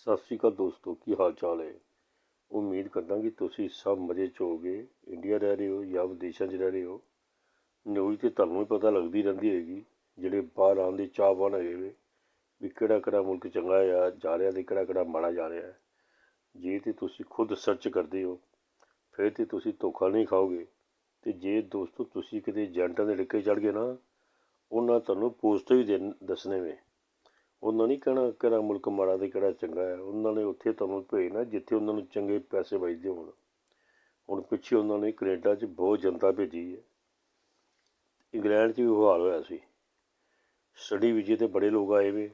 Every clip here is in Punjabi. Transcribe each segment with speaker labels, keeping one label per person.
Speaker 1: ਸਤਿ ਸ਼੍ਰੀ ਅਕਾਲ ਦੋਸਤੋ, ਕੀ ਹਾਲ ਚਾਲ ਹੈ? ਉਮੀਦ ਕਰਦਾ ਕਿ ਤੁਸੀਂ ਸਭ ਮਜ਼ੇ 'ਚ ਹੋਗੇ ਇੰਡੀਆ ਰਹਿ ਰਹੇ ਹੋ ਜਾਂ ਵਿਦੇਸ਼ਾਂ 'ਚ ਰਹਿ ਰਹੇ ਹੋ? ਨਿਊਜ਼ ਤੇ ਤੁਹਾਨੂੰ ਵੀ ਪਤਾ ਲੱਗਦੀ ਰਹਿੰਦੀ ਹੋਏਗੀ, ਜਿਹੜੇ ਬਾਹਰ ਆਉਣ ਦੇ ਚਾਹਵਾਨ ਹੈਗੇ ਵੇ ਵੀ ਕਿਹੜਾ ਕਿਹੜਾ ਮੁਲਕ ਚੰਗਾ ਆ, ਜਾ ਰਿਹਾ ਤੇ ਕਿਹੜਾ ਕਿਹੜਾ ਮਾੜਾ ਜਾ ਰਿਹਾ। ਜੇ ਤੇ ਤੁਸੀਂ ਖੁਦ ਸਰਚ ਕਰਦੇ ਹੋ, ਫਿਰ ਤੇ ਤੁਸੀਂ ਧੋਖਾ ਨਹੀਂ ਖਾਓਗੇ। ਤੇ ਜੇ ਦੋਸਤੋ, ਤੁਸੀਂ ਕਿਤੇ ਏਜੰਟਾਂ ਦੇ ਡਿੱਕੇ ਚੜ ਗਏ ਨਾ, ਉਹਨਾਂ ਤੁਹਾਨੂੰ ਪੋਸਟ ਵੀ ਦੇਣ ਦੱਸਣੇ ਵੇ ਉਹਨਾਂ ਨਹੀਂ ਕਹਿਣਾ ਕਿਹੜਾ ਮੁਲਕ ਮਾੜਾ ਤੇ ਕਿਹੜਾ ਚੰਗਾ ਹੈ। ਉਹਨਾਂ ਨੇ ਉੱਥੇ ਤੁਹਾਨੂੰ ਭੇਜਣਾ ਜਿੱਥੇ ਉਹਨਾਂ ਨੂੰ ਚੰਗੇ ਪੈਸੇ ਵੱਜਦੇ ਹੋਣ। ਹੁਣ ਪਿੱਛੇ ਉਹਨਾਂ ਨੇ ਕੈਨੇਡਾ 'ਚ ਬਹੁਤ ਜਨਤਾ ਭੇਜੀ ਹੈ। ਇੰਗਲੈਂਡ 'ਚ ਵੀ ਉਹ ਹਾਲ ਹੋਇਆ ਸੀ। ਸਟੱਡੀ ਵੀਜ਼ੇ ਤੇ ਬੜੇ ਲੋਕ ਆਏ ਵੇ।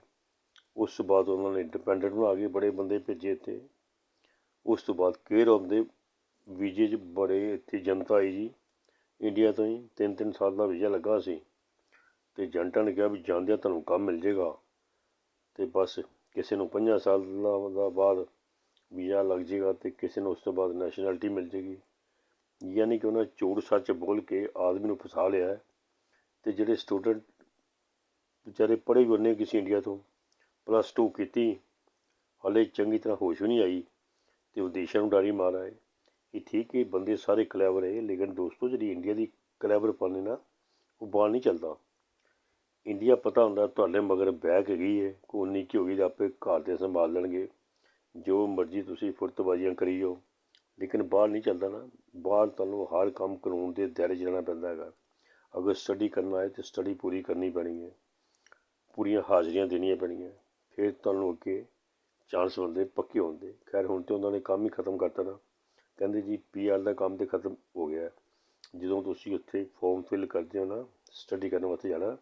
Speaker 1: ਉਸ ਤੋਂ ਬਾਅਦ ਉਹਨਾਂ ਨੇ ਇੰਡੀਪੈਂਡੈਂਟ ਬਣਾ ਕੇ ਬੜੇ ਬੰਦੇ ਭੇਜੇ ਇੱਥੇ। ਉਸ ਤੋਂ ਬਾਅਦ ਕੇਅਰ ਆਫ ਦੇ ਵੀਜ਼ੇ 'ਚ ਬੜੇ ਇੱਥੇ ਜਨਤਾ ਆਈ ਜੀ। ਇੰਡੀਆ ਤੋਂ ਹੀ ਤਿੰਨ ਤਿੰਨ ਸਾਲ ਦਾ ਵੀਜ਼ਾ ਲੱਗਾ ਸੀ। ਤੇ ਏਜੰਟਾਂ ਨੇ ਕਿਹਾ ਵੀ ਜਾਂਦਿਆਂ ਤੁਹਾਨੂੰ ਕੰਮ ਮਿਲ ਜਾਏਗਾ ਅਤੇ ਬਸ ਕਿਸੇ ਨੂੰ ਪੰਜਾਂ ਸਾਲਾਂ ਦਾ ਬਾਅਦ ਵੀਜ਼ਾ ਲੱਗ ਜਾਏਗਾ ਅਤੇ ਕਿਸੇ ਨੂੰ ਉਸ ਤੋਂ ਬਾਅਦ ਨੈਸ਼ਨੈਲਿਟੀ ਮਿਲ ਜਾਏਗੀ ਯਾਨੀ ਕਿ ਉਹਨਾਂ ਝੂਠ ਸੱਚ ਬੋਲ ਕੇ ਆਦਮੀ ਨੂੰ ਫਸਾ ਲਿਆ ਹੈ ਤੇ ਜਿਹੜੇ ਸਟੂਡੈਂਟ ਵਿਚਾਰੇ ਪੜ੍ਹੇ ਵੀ ਉਹਨੇ ਕਿਸੇ ਇੰਡੀਆ ਤੋਂ ਪਲੱਸ 2 ਕੀਤੀ, ਹਾਲੇ ਚੰਗੀ ਤਰ੍ਹਾਂ ਹੋਸ਼ ਵੀ ਨਹੀਂ ਆਈ ਅਤੇ ਉਹ ਦੇਸ਼ਾਂ ਨੂੰ ਡਾਰੀ ਮਾਰ ਆਏ। ਇਹ ਠੀਕ ਹੈ, ਬੰਦੇ ਸਾਰੇ ਕਲੈਵਰ ਹੈ, ਲੇਕਿਨ ਦੋਸਤੋ ਜਿਹੜੀ ਇੰਡੀਆ ਦੀ ਕਲੈਵਰ ਪਾਣੇ ਨਾ, ਉਹ ਬਾਹਰ ਨਹੀਂ ਚੱਲਦਾ। ਇੰਡੀਆ ਪਤਾ ਹੁੰਦਾ ਤੁਹਾਡੇ ਮਗਰ ਬੈਕ ਹੈਗੀ ਹੈ, ਕੋਈ ਉਨੀ ਕੀ ਹੋਗੀ ਆਪੇ ਘਰ ਦੇ ਸੰਭਾਲ ਲੈਣਗੇ। ਜੋ ਮਰਜ਼ੀ ਤੁਸੀਂ ਫੁਰਤਬਾਜ਼ੀਆਂ ਕਰੀ ਜਾਓ, ਲੇਕਿਨ ਬਾਹਰ ਨਹੀਂ ਚੱਲਦਾ ਨਾ। ਬਾਹਰ ਤੁਹਾਨੂੰ ਹਰ ਕੰਮ ਕਾਨੂੰਨ ਦੇ ਦਾਇਰੇ 'ਚ ਰਹਿਣਾ ਪੈਂਦਾ ਹੈਗਾ। ਅਗਰ ਸਟੱਡੀ ਕਰਨਾ ਹੈ ਤਾਂ ਸਟੱਡੀ ਪੂਰੀ ਕਰਨੀ ਪੈਣੀ ਹੈ। ਪੂਰੀਆਂ ਹਾਜ਼ਰੀਆਂ ਦੇਣੀਆਂ ਪੈਣੀਆਂ। ਫਿਰ ਤੁਹਾਨੂੰ ਅੱਗੇ ਚਾਂਸ ਹੁੰਦੇ ਪੱਕੇ ਹੁੰਦੇ। ਖੈਰ, ਹੁਣ ਤੇ ਉਹਨਾਂ ਨੇ ਕੰਮ ਹੀ ਖਤਮ ਕਰਤਾ ਨਾ। ਕਹਿੰਦੇ ਜੀ ਪੀਆਰ ਦਾ ਕੰਮ ਤੇ ਖਤਮ ਹੋ ਗਿਆ। ਜਦੋਂ ਤੁਸੀਂ ਉੱਥੇ ਫਾਰਮ ਫਿਲ ਕਰਦੇ ਹੋ ਨਾ ਸਟੱਡੀ ਕਰਨ ਵਾਸਤੇ ਜਾਣਾ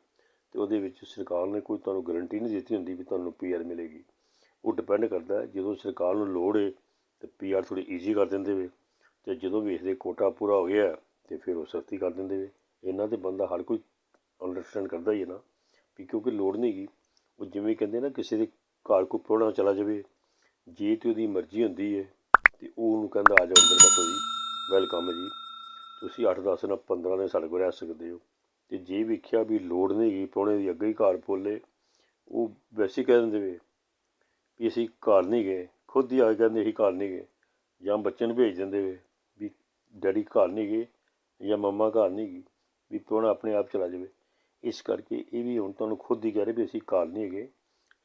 Speaker 1: ਤੇ ਉਹਦੇ ਵਿੱਚ ਸਰਕਾਰ ਨੇ ਕੋਈ ਤੁਹਾਨੂੰ ਗਾਰੰਟੀ ਨਹੀਂ ਦਿੱਤੀ ਹੁੰਦੀ ਵੀ ਤੁਹਾਨੂੰ ਪੀਆਰ ਮਿਲੇਗੀ। ਉਹ ਡਿਪੈਂਡ ਕਰਦਾ ਜਦੋਂ ਸਰਕਾਰ ਨੂੰ ਲੋੜ ਹੈ ਤੇ ਪੀਆਰ ਥੋੜੀ ਈਜ਼ੀ ਕਰ ਦਿੰਦੇ ਵੇ ਤੇ ਜਦੋਂ ਵੇਖਦੇ ਕੋਟਾ ਪੂਰਾ ਹੋ ਗਿਆ ਤੇ ਫਿਰ ਉਹ ਸਖਤੀ ਕਰ ਦਿੰਦੇ ਵੇ। ਇਹਨਾਂ ਤੇ ਬੰਦਾ ਹਰ ਕੋਈ ਅੰਡਰਸਟੈਂਡ ਕਰਦਾ ਹੀ ਹੈ ਨਾ ਵੀ ਕਿਉਂਕਿ ਲੋੜ ਨਹੀਂ ਗਈ ਉਹ ਜਿਵੇਂ ਕਹਿੰਦੇ ਨਾ ਕਿਸੇ ਦੇ ਘਰ ਕੋਈ ਪ੍ਰੋਣਾ ਚਲਾ ਜਾਵੇ, ਜੇ ਤੇ ਉਹਦੀ ਮਰਜ਼ੀ ਹੁੰਦੀ ਹੈ ਤੇ ਉਹ ਉਹਨੂੰ ਕਹਿੰਦਾ ਆ ਜਾਓ ਅੰਦਰ ਬੈਠੋ ਜੀ। ਵੈਲਕਮ ਜੀ। ਤੁਸੀਂ 8 10 ਨਾਲ 15 ਦੇ ਸਾਡੇ ਕੋਲ ਰਹਿ ਸਕਦੇ ਹੋ। ਤੇ ਜੇ ਵੇਖਿਆ ਵੀ ਲੋੜ ਨਹੀਂ ਗਈ ਪ੍ਰਾਹੁਣੇ ਦੀ ਅੱਗੇ ਹੀ ਘਰ ਪੋਲੇ, ਉਹ ਵੈਸੇ ਕਹਿ ਦਿੰਦੇ ਵੇ, ਵੀ ਅਸੀਂ ਘਰ ਨਹੀਂ ਗਏ, ਖੁਦ ਹੀ ਆ ਕੇ ਕਹਿੰਦੇ ਅਸੀਂ ਘਰ ਨਹੀਂ ਗਏ, ਜਾਂ ਬੱਚੇ ਨੂੰ ਭੇਜ ਦਿੰਦੇ ਵੇ, ਵੀ ਡੈਡੀ ਘਰ ਨਹੀਂ ਗਏ, ਜਾਂ ਮੰਮਾ ਘਰ ਨਹੀਂ ਗਈ, ਵੀ ਪ੍ਰਾਹੁਣਾ ਆਪਣੇ ਆਪ ਚਲਾ ਜਾਵੇ। ਇਸ ਕਰਕੇ ਇਹ ਵੀ ਹੁਣ ਤੁਹਾਨੂੰ ਖੁਦ ਹੀ ਕਹਿ ਰਹੇ ਵੀ ਅਸੀਂ ਘਰ ਨਹੀਂ ਹੈਗੇ,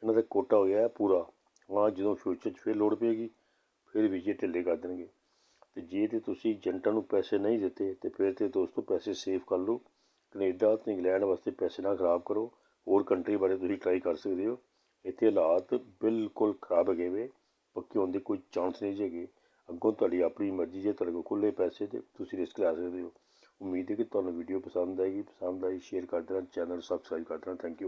Speaker 1: ਇਹਨਾਂ ਦਾ ਕੋਟਾ ਹੋ ਗਿਆ ਪੂਰਾ। ਹਾਂ, ਜਦੋਂ ਫਿਊਚਰ 'ਚ ਫਿਰ ਲੋੜ ਪਏਗੀ, ਫਿਰ ਵੀਜ਼ੇ ਢਿੱਲੇ ਕਰ ਦੇਣਗੇ। ਤੇ ਜੇ ਤੇ ਤੁਸੀਂ ਏਜੰਟਾਂ ਨੂੰ ਪੈਸੇ ਨਹੀਂ ਦਿੱਤੇ, ਤੇ ਫਿਰ ਤੇ ਦੋਸਤੋ ਪੈਸੇ ਸੇਵ ਕਰ ਲਓ। ਕੈਨੇਡਾ ਅਤੇ ਇੰਗਲੈਂਡ ਵਾਸਤੇ ਪੈਸੇ ਨਾ ਖਰਾਬ ਕਰੋ। ਹੋਰ ਕੰਟਰੀ ਬਾਰੇ ਤੁਸੀਂ ਟਰਾਈ ਕਰ ਸਕਦੇ ਹੋ। ਇੱਥੇ ਹਾਲਾਤ ਬਿਲਕੁਲ ਖਰਾਬ ਹੈਗੇ ਵੇ। ਪੱਕੇ ਹੋਣ ਦੇ ਕੋਈ ਚਾਂਸ ਨਹੀਂ ਹੈਗੇ। ਅੱਗੋਂ ਤੁਹਾਡੀ ਆਪਣੀ ਮਰਜ਼ੀ ਜੇ ਤੁਹਾਡੇ ਕੋਲ ਖੁੱਲੇ ਪੈਸੇ ਤੇ ਤੁਸੀਂ ਰਿਸਕ ਲੈ ਸਕਦੇ ਹੋ। ਉਮੀਦ ਹੈ ਕਿ ਤੁਹਾਨੂੰ ਵੀਡੀਓ ਪਸੰਦ ਆਏਗੀ। ਪਸੰਦ ਆਈ ਸ਼ੇਅਰ ਕਰ ਦੇਣਾ ਚੈਨਲ ਸਬਸਕ੍ਰਾਈਬ ਕਰ ਦੇਣਾ। Thank you